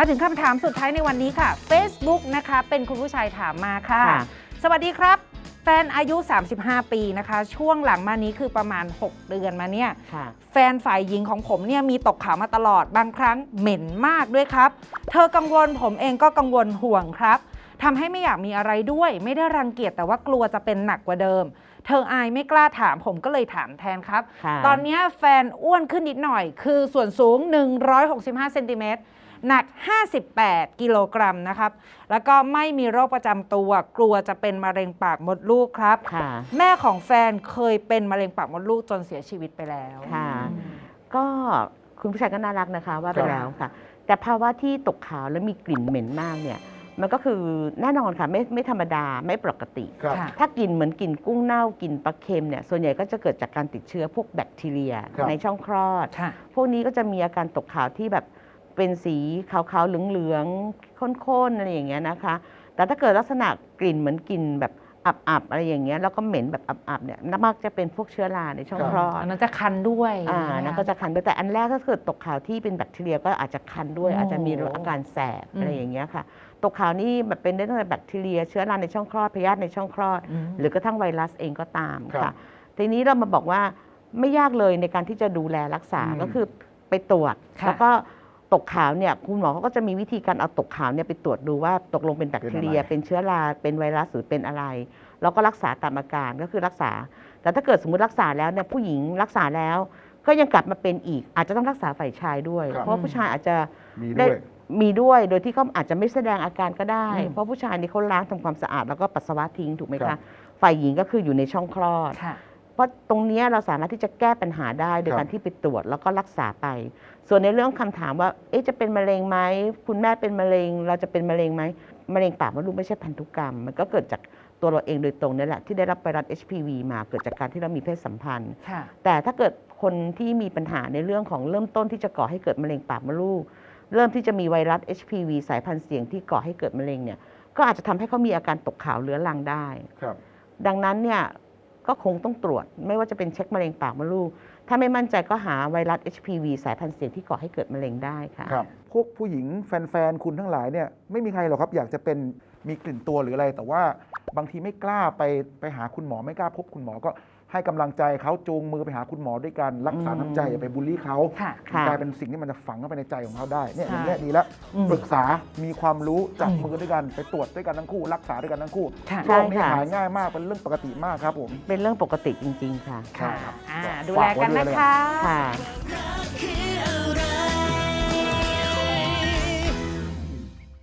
มาถึงคำถามสุดท้ายในวันนี้ค่ะ Facebook นะคะ เป็นคุณผู้ชายถามมาค่ะ ค่ะ สวัสดีครับ แฟนอายุ 35 ปีนะคะ ช่วงหลังมานี้คือประมาณ 6 เดือนมาเนี่ย ค่ะ แฟนฝ่ายหญิงของผมเนี่ยมีตกขาวมาตลอดบางครั้งเหม็นมากด้วยครับ เธอกังวลผมเองก็กังวลห่วงครับทำให้ไม่อยากมีอะไรด้วย ไม่ได้รังเกียจแต่ว่ากลัวจะเป็นหนักกว่าเดิม เธออายไม่กล้าถามผมก็เลยถามแทนครับค่ะตอนเนี้ยแฟนอ้วนขึ้นนิดหน่อย คือส่วนสูง 165เซนติเมตรหนัก 58 กิโลกรัมนะครับ แล้วก็ไม่มีโรคประจำตัว กลัวจะเป็นมะเร็งปากมดลูกครับค่ะแม่ของแฟนเคยเป็นมะเร็งปากมดลูกจนเสียชีวิตไปแล้วค่ะก็คุณผู้ชายก็น่ารักนะคะว่าไปครับแล้วค่ะ แต่ภาวะที่ตกขาวและมีกลิ่นเหม็นมากเนี่ย มันก็คือแน่นอนค่ะไม่ไม่ธรรมดาไม่ปกติ ครับ ค่ะ ถ้ากลิ่นเหมือนกลิ่นกุ้งเน่ากลิ่นปลาเค็มเนี่ยส่วนใหญ่ก็จะเกิดจากการติดเชื้อพวกแบคทีเรียครับ ในช่องคลอด ค่ะ พวกนี้ก็จะมีอาการตกขาวที่แบบเป็นสีขาวๆเหลืองๆข้นๆอะไรอย่างเงี้ยนะคะ แต่ถ้าเกิดลักษณะกลิ่นเหมือนกลิ่นแบบ อับๆอะไรอย่างเงี้ยแล้วก็เหม็นแบบอับๆเนี่ยมักจะเป็นพวกเชื้อราในช่องครับคลอดอันนั้นจะคันด้วยอ่าใช่ไหมนั่นคะก็จะคันด้วยแต่อันแรกถ้าเกิดตกขาวที่เป็นแบคทีเรียก็อาจจะคันด้วยโอ้อาจจะมีอาการแสบอืมอะไรอย่างเงี้ยค่ะ ตกขาวนี่แบบเป็นได้ตั้งแต่แบคทีเรีย เชื้อราในช่องคลอดพยาธิในช่องคลอดอืมหรือกระทั่งไวรัสเองก็ตามครัค่ะบทีนี้เรามาบอกว่าไม่ยากเลยในการที่จะดูแลรักษาอืมก็คือไปตรวจค่ะแล้วก็ ตกขาวเนี่ยคุณหมอเขาก็จะมีวิธีการเอาตกขาวเนี่ยไปตรวจดูว่าตกลงเป็นแบคทีเรีย เป็นเชื้อราเป็นไวรัสหรือเป็นอะไร แล้วก็รักษาตามอาการก็คือรักษา แต่ถ้าเกิดสมมติรักษาแล้วเนี่ยผู้หญิงรักษาแล้ว ก็ยังกลับมาเป็นอีก อาจจะต้องรักษาฝ่ายชายด้วย ครับ เพราะว่าผู้ชายอาจจะมีได้ด้วย มีด้วยโดยที่เขาอาจจะไม่แสดงอาการก็ได้ อืม เพราะผู้ชายนี่เขาล้างทำความสะอาดแล้วก็ปัสสาวะทิ้งถูกไหมครัคะบ ฝ่ายหญิงก็คืออยู่ในช่องคลอด ค่ะ เพราะตรงเนี้ยเราสามารถที่จะแก้ปัญหาได้โดยครับการที่ไปตรวจแล้วก็รักษาไป ส่วนในเรื่องคำถามว่าเอ๊ะจะเป็นมะเร็งไหมคุณแม่เป็นมะเร็ง เราจะเป็นมะเร็งไหมมะเร็งปากมดลูกไม่ใช่พันธุกรรม มันก็เกิดจากตัวเราเองโดยตรงนี่แหละที่ได้รับไวรัส HPV มาเกิดจากการที่เรามีเพศสัมพันธ์ค่ะแต่ถ้าเกิดคนที่มีปัญหาในเรื่องของเริ่มต้นที่จะก่อให้เกิดมะเร็งปากมดลูก เริ่มที่จะมีไวรัส HPV สายพันธุ์เสี่ยงที่ก่อให้เกิดมะเร็งเนี่ยก็อาจจะทำให้เขามีอาการตกขาวเรื้อรังได้ ครับ ดังนั้นเนี่ย ก็คงต้องตรวจ ไม่ว่าจะเป็นเช็คมะเร็งปากมดลูก ถ้าไม่มั่นใจก็หาไวรัส HPV สายพันธุ์เสี่ยงที่ก่อให้เกิดมะเร็งได้ค่ะ ครับ พวกผู้หญิงแฟนๆ คุณทั้งหลายเนี่ยไม่มีใครหรอกครับอยากจะเป็นมีกลิ่นตัวหรืออะไร แต่ว่าบางทีไม่กล้าไปไปหาคุณหมอไม่กล้าพบคุณหมอก็ ให้กำลังใจเขาจูงมือไปหาคุณหมอด้วยกันรักษาน้ำใจอืมอย่าไปบูลลี่เขาค่ะค่ะกลายเป็นสิ่งที่มันจะฝังเข้าไปในใจของเขาได้เนี่ยใช่อย่างเงี้ยดีแล้วอืมปรึกษามีความรู้จับอืมมือด้วยกันไปตรวจด้วยกันทั้งคู่ รักษาด้วยกันทั้งคู่ค่ะ โรคนี้ใช่ค่ะ หายง่ายมากเป็นเรื่องปกติมากครับผม เป็นเรื่องปกติจริง ๆ ค่ะ ค่ะครับอ่าก็ดูแลกันฝากไว้ด้วยนะเลยคะ ค่ะ